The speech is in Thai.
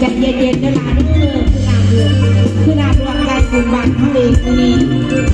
ใจเย็นๆเวลานี้คือคือนามรวมคือนามรวมใจบุญบางทั้งเองนี่